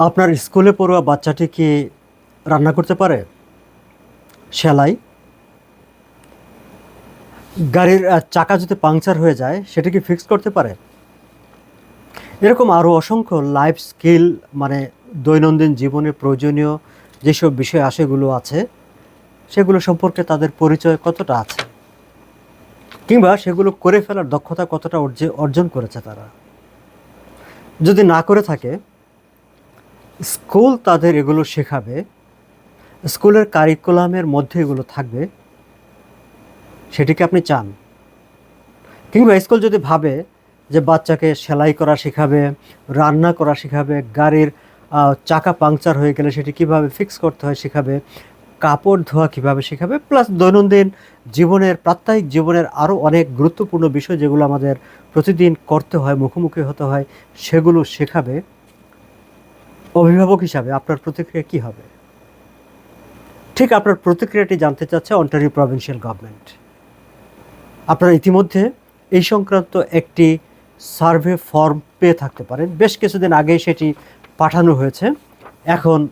আপনার স্কুলে পড়ুয়া বাচ্চাটি কি রান্না করতে পারে? সেলাই? গাড়ির চাকা যদি পাংচার হয়ে যায়, সেটা কি ফিক্স করতে পারে? এরকম আরও অসংখ্য লাইফ স্কিল মানে দৈনন্দিন জীবনে প্রয়োজনীয় যেসব বিষয় আশেগুলো আছে। সেগুলো সম্পর্কে তাদের পরিচয় কতটা আছে? কিংবা সেগুলো করে ফেলার দক্ষতা কতটা অর্জে- অর্জন করেছে তারা? যদি না করে থাকে স্কুল তাদের এগুলো শেখাবে, স্কুলের কারিকুলামের মধ্যে এগুলো থাকবে সেটিকে আপনি চান? কিংবা স্কুল যদি ভাবে যে বাচ্চাকে সেলাই করা শেখাবে, রান্না করা শেখাবে, গাড়ির চাকা পাংচার হয়ে গেলে সেটি কীভাবে ফিক্স করতে হয় শেখাবে, কাপড় ধোয়া কীভাবে শেখাবে প্লাস দৈনন্দিন জীবনের, প্রাত্যহিক জীবনের আরও অনেক গুরুত্বপূর্ণ বিষয় যেগুলো আমাদের প্রতিদিন করতে হয়, মুখোমুখি হতে হয়, সেগুলো শেখাবে। অভিভাবক হিসাবে আপনার প্রতিক্রিয়া কি হবে? ঠিক আপনার প্রতিক্রিয়াটি জানতে চাচ্ছে অন্টারিও প্রভিন্সিয়াল গভর্নমেন্ট আপনারা ইতিমধ্যে এই সংক্রান্ত একটি সার্ভে ফর্ম পেয়ে থাকতে পারেন। বেশ কিছুদিন আগেই সেটি পাঠানো হয়েছে। এখন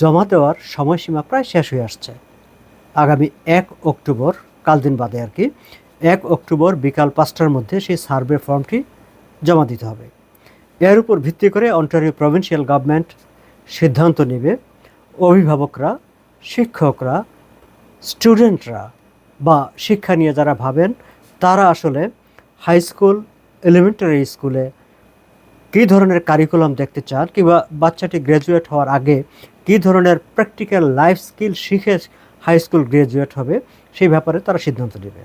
জমা দেওয়ার সময়সীমা প্রায় শেষ হয়ে আসছে। আগামী এক অক্টোবর, কাল দিন বাদে আর কি, এক অক্টোবর বিকাল পাঁচটার মধ্যে সেই সার্ভে ফর্মটি জমা দিতে হবে। এর উপর ভিত্তি করে অন্টারিও প্রভিন্সিয়াল গভর্নমেন্ট সিদ্ধান্ত নেবে। অভিভাবকরা, শিক্ষকরা, স্টুডেন্টরা বা শিক্ষা নিয়ে যারা ভাবেন, তারা আসলে হাই স্কুল, এলিমেন্টারি স্কুলে কী ধরনের কারিকুলাম দেখতে চান কিংবা বাচ্চাটি গ্র্যাজুয়েট হওয়ার আগে কী ধরনের প্র্যাকটিক্যাল লাইফ স্কিল শিখে হাই স্কুল গ্র্যাজুয়েট হবে, সেই ব্যাপারে তারা সিদ্ধান্ত নেবে।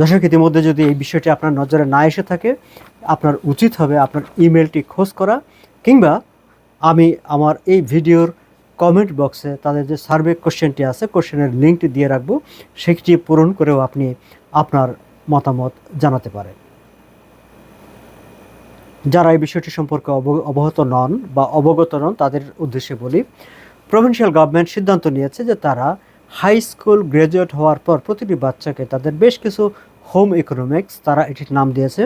দর্শক, ইতিমধ্যে যদি এই বিষয়টি আপনার নজরে না এসে থাকে আপনার উচিত হবে আপনার ইমেলটি খোঁজ করা কিংবা আমি আমার এই ভিডিওর কমেন্ট বক্সে তাদের যে সার্ভে কোশ্চেনটি আছে কোশ্চেনের লিঙ্কটি দিয়ে রাখব, সেটি পূরণ করেও আপনি আপনার মতামত জানাতে পারেন। যারা এই বিষয়টি সম্পর্কে অব- অবগত নন বা অবগত নন, তাদের উদ্দেশ্যে বলি প্রভিন্সিয়াল গভর্নমেন্ট সিদ্ধান্ত নিয়েছে যে তারা হাই স্কুল গ্র্যাজুয়েট হওয়ার পর প্রতিটি বাচ্চাকে তাদের বেশ কিছু হোম ইকোনমিক্স তারা এটির নাম দিয়েছে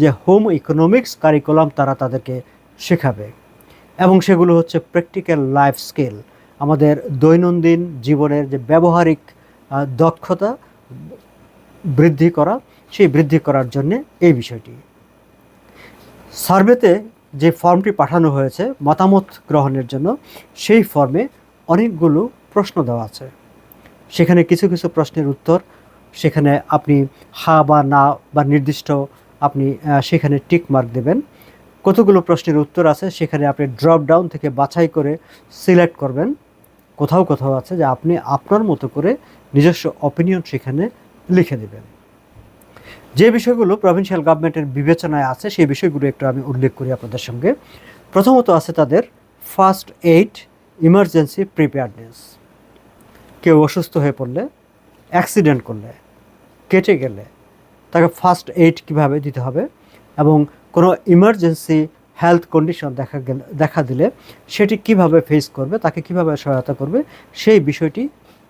যে হোম ইকোনমিক্স কারিকুলাম তারা তাদেরকে শেখাবে। এবং সেগুলো হচ্ছে প্র্যাকটিক্যাল লাইফ স্কিল আমাদের দৈনন্দিন জীবনের যে ব্যবহারিক দক্ষতা বৃদ্ধি করা, সেই বৃদ্ধি করার জন্যে এই বিষয়টি। সার্ভেতে যে ফর্মটি পাঠানো হয়েছে মতামত গ্রহণের জন্য, সেই ফর্মে অনেকগুলো প্রশ্ন দেওয়া আছে। সেখানে কিছু কিছু প্রশ্নের উত্তর সেখানে আপনি হা বা না বা নির্দিষ্ট আপনি সেখানে টিক মার্ক দেবেন। কতগুলো প্রশ্নের উত্তর আছে সেখানে আপনি ড্রপ ডাউন থেকে বাছাই করে সিলেক্ট করবেন। কোথাও কোথাও আছে যে আপনি আপনার মতো করে নিজস্ব অপিনিয়ন সেখানে লিখে দেবেন। যে বিষয়গুলো প্রভিন্সিয়াল গভর্নমেন্টের বিবেচনায় আছে সেই বিষয়গুলো একটু আমি উল্লেখ করি আপনাদের সঙ্গে। প্রথমত আছে তাদের ফার্স্ট এইড ইমার্জেন্সি প্রিপেয়ারনেস কেউ অসুস্থ হয়ে পড়লে অ্যাক্সিডেন্ট করলে। কেটে গেলে তাকে ফার্স্ট এইড কীভাবে দিতে হবে এবং কোনো ইমার্জেন্সি হেলথ কন্ডিশন দেখা গেলে, দেখা দিলে সেটি কীভাবে ফেস করবে, তাকে কীভাবে সহায়তা করবে, সেই বিষয়টি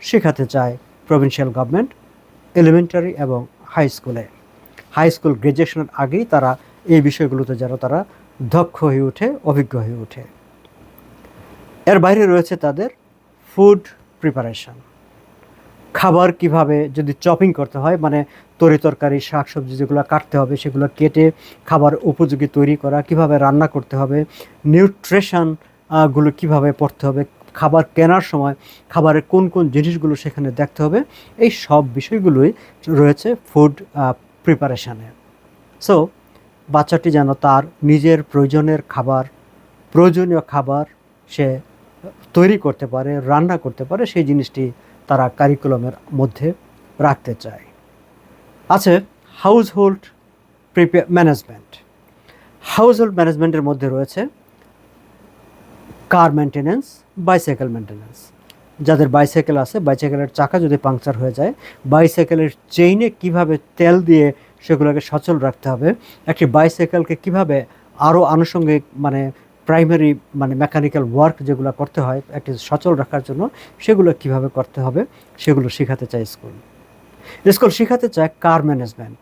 শেখাতে চায় প্রভিন্সিয়াল গভর্নমেন্ট এলিমেন্টারি এবং হাই স্কুলে হাই স্কুল গ্র্যাজুয়েশনের আগেই তারা এই বিষয়গুলোতে যেন তারা দক্ষ হয়ে ওঠে, অভিজ্ঞ হয়ে ওঠে। এর বাইরে রয়েছে তাদের ফুড প্রিপারেশন খাবার কীভাবে যদি চপিং করতে হয় মানে তরি তরকারি শাক সবজি যেগুলো কাটতে হবে, সেগুলো কেটে খাবার উপযোগী তৈরি করা, কীভাবে রান্না করতে হবে নিউট্রিশনগুলো কীভাবে পড়তে হবে, খাবার কেনার সময় খাবারের কোন কোন জিনিসগুলো সেখানে দেখতে হবে, এই সব বিষয়গুলোই রয়েছে ফুড প্রিপারেশানে সো বাচ্চাটি যেন তার নিজের প্রয়োজনের খাবার, প্রয়োজনীয় খাবার সে তৈরি করতে পারে, রান্না করতে পারে, সেই জিনিসটি তারা কারিকুলামের মধ্যে রাখতে চায়। আছে household prepare management household ম্যানেজমেন্টের মধ্যে রয়েছে কার মেনটেনেন্স বাইসাইকেল মেনটেনেন্স যাদের বাইসাইকেল আছে বাইসাইকেলের চাকা যদি পাংচার হয়ে যায় বাইসাইকেলের চেইনে কীভাবে তেল দিয়ে সেগুলোকে সচল রাখতে হবে, একটি বাইসাইকেলকে কীভাবে আরও আনুষঙ্গিক মানে প্রাইমারি মানে মেকানিক্যাল ওয়ার্ক যেগুলো করতে হয় একটি সচল রাখার জন্য, সেগুলো কীভাবে করতে হবে, সেগুলো শেখাতে চায় স্কুল স্কুল শেখাতে চায় কার ম্যানেজমেন্ট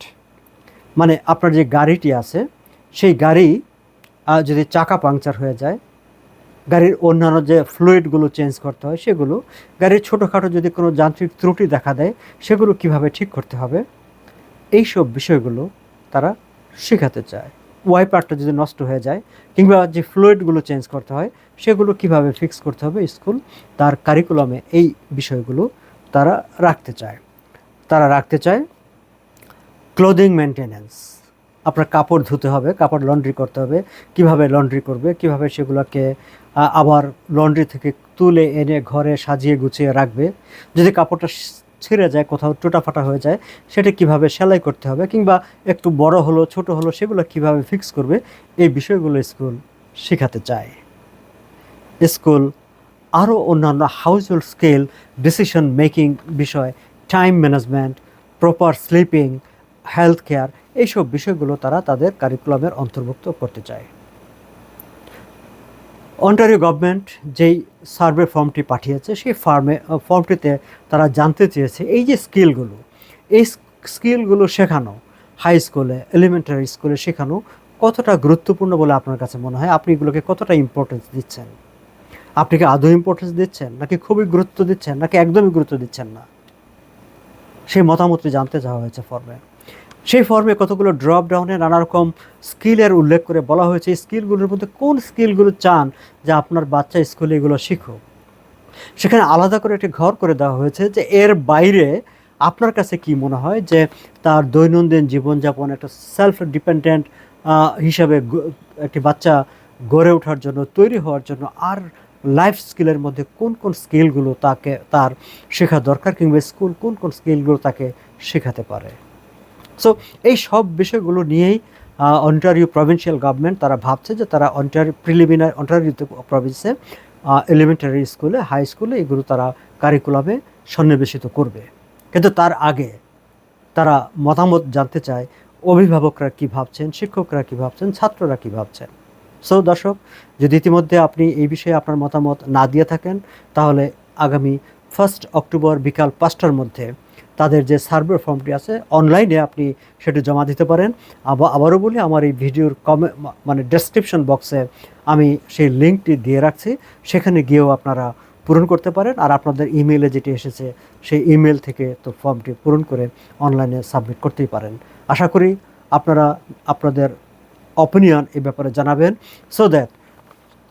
মানে আপনার যে গাড়িটি আছে, সেই গাড়ি যদি চাকা পাংচার হয়ে যায়, গাড়ির অন্যান্য যে ফ্লুইডগুলো চেঞ্জ করতে হয়, সেগুলো, গাড়ির ছোটোখাটো যদি কোনো যান্ত্রিক ত্রুটি দেখা দেয়, সেগুলো কীভাবে ঠিক করতে হবে, এইসব বিষয়গুলো তারা শেখাতে চায়। ওয়াইপারটা যদি নষ্ট হয়ে যায় কিংবা যে ফ্লুইডগুলো চেঞ্জ করতে হয়, সেগুলো কীভাবে ফিক্স করতে হবে স্কুল তার কারিকুলামে এই বিষয়গুলো তারা রাখতে চায়। তারা রাখতে চায় ক্লোদিং মেনটেনেন্স আপনার কাপড় ধুতে হবে, কাপড় লন্ড্রি করতে হবে, কীভাবে লন্ড্রি করবে, কীভাবে সেগুলোকে আবার লন্ড্রি থেকে তুলে এনে ঘরে সাজিয়ে গুছিয়ে রাখবে। যদি কাপড়টা ছিঁড়ে যায়, কোথাও টোটাফাটা হয়ে যায়, সেটা কীভাবে সেলাই করতে হবে কিংবা একটু বড় হলো, ছোট হলো, সেগুলো কীভাবে ফিক্স করবে, এই বিষয়গুলো স্কুল শেখাতে চায়। স্কুল আরও অন্যান্য household scale decision making বিষয় time management proper sleeping health care এইসব বিষয়গুলো তারা তাদের কারিকুলামের অন্তর্ভুক্ত করতে চায়। অন্টারিও গভর্নমেন্ট যেই সার্ভে ফর্মটি পাঠিয়েছে, সেই ফার্মে ফর্মটিতে তারা জানতে চেয়েছে এই যে স্কিলগুলো এই স্কিলগুলো শেখানো হাই স্কুলে এলিমেন্টারি স্কুলে শেখানো কতটা গুরুত্বপূর্ণ বলে আপনার কাছে মনে হয়? আপনি এগুলোকে কতটা ইম্পর্টেন্স দিচ্ছেন? আপনি কি আদৌ ইম্পর্টেন্স দিচ্ছেন? নাকি খুবই গুরুত্ব দিচ্ছেন? নাকি একদমই গুরুত্ব দিচ্ছেন না? সেই মতামতটি জানতে চাওয়া হয়েছে ফর্মে সেই ফর্মে কতগুলো ড্রপ ডাউনে নানা রকম স্কিলের উল্লেখ করে বলা হয়েছে। স্কিলগুলোর মধ্যে কোন স্কিলগুলো চান যে আপনার বাচ্চা স্কুলে এগুলো শিখুক? সেখানে আলাদা করে একটি ঘর করে দেওয়া হয়েছে যে এর বাইরে আপনার কাছে কি মনে হয় যে তার দৈনন্দিন জীবনযাপন একটা সেলফ ডিপেন্ডেন্ট হিসাবে একটি বাচ্চা গড়ে ওঠার জন্য, তৈরি হওয়ার জন্য, আর লাইফ স্কিলের মধ্যে কোন কোন স্কিলগুলো তাকে, তার শেখা দরকার কিংবা স্কুল কোন কোন স্কিলগুলো তাকে শেখাতে পারে? সো এই সব বিষয়গুলো নিয়েই অন্টারিও প্রভিন্সিয়াল গভর্নমেন্ট তারা ভাবছে যে তারা অন্টারিও প্রিলিমিনারি অন্টারিও প্রভিন্সে এলিমেন্টারি স্কুলে হাই স্কুলে এগুলো তারা কারিকুলামে সন্নিবেশিত করবে। কিন্তু তার আগে তারা মতামত জানতে চায়, অভিভাবকরা কি ভাবছেন, শিক্ষকরা কি ভাবছেন, ছাত্ররা কি ভাবছেন। সো দর্শক, যদি ইতিমধ্যে আপনি এই বিষয়ে আপনার মতামত না দিয়ে থাকেন, তাহলে আগামী ফার্স্ট অক্টোবর বিকাল পাঁচটার মধ্যে তাদের যে সার্ভে ফর্মটি আছে অনলাইনে আপনি সেটি জমা দিতে পারেন। আবার আবারও বলি, আমার এই ভিডিওর কমে মানে ডেসক্রিপশন বক্সে আমি সেই লিঙ্কটি দিয়ে রাখছি। সেখানে গিয়েও আপনারা পূরণ করতে পারেন। আর আপনাদের ইমেলে যেটি এসেছে, সেই ইমেল থেকে তো ফর্মটি পূরণ করে অনলাইনে সাবমিট করতেই পারেন। আশা করি আপনারা, আপনাদের অপিনিয়ন এই ব্যাপারে জানাবেন। সো দ্যাট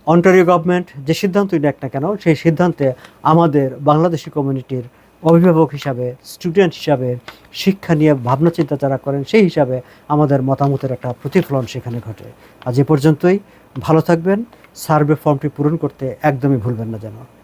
অন্টারিও গভর্নমেন্ট যে সিদ্ধান্তই নেক না কেন, সেই সিদ্ধান্তে আমাদের বাংলাদেশি কমিউনিটির অভিভাবক হিসাবে স্টুডেন্ট হিসাবে, শিক্ষা নিয়ে ভাবনা চিন্তা যারা করেন, সেই হিসাবে আমাদের মতামতের একটা প্রতিফলন সেখানে ঘটে। আজ এ পর্যন্তই। ভালো থাকবেন। সার্ভে ফর্মটি পূরণ করতে একদমই ভুলবেন না যেন।